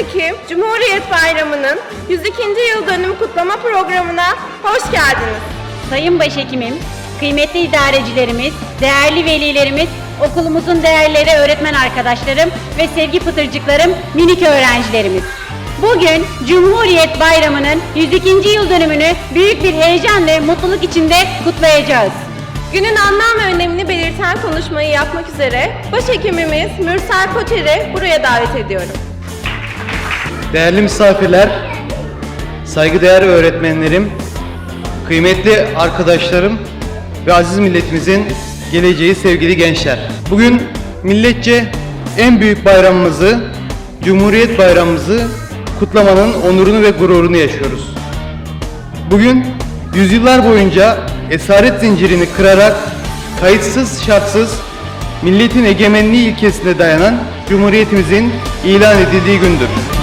Ekim Cumhuriyet Bayramı'nın 102. yıl dönümü kutlama programına hoş geldiniz. Sayın Başhekimim, kıymetli idarecilerimiz, değerli velilerimiz, okulumuzun değerleri öğretmen arkadaşlarım ve sevgi pıtırcıklarım, minik öğrencilerimiz. Bugün Cumhuriyet Bayramı'nın 102. yıl dönümünü büyük bir heyecan ve mutluluk içinde kutlayacağız. Günün anlam ve önemini belirten konuşmayı yapmak üzere Başhekimimiz Mürsel Koter'i buraya davet ediyorum. Değerli misafirler, saygıdeğer öğretmenlerim, kıymetli arkadaşlarım ve aziz milletimizin geleceği sevgili gençler. Bugün milletçe en büyük bayramımızı, Cumhuriyet Bayramımızı kutlamanın onurunu ve gururunu yaşıyoruz. Bugün yüzyıllar boyunca esaret zincirini kırarak kayıtsız şartsız milletin egemenliği ilkesine dayanan Cumhuriyetimizin ilan edildiği gündür.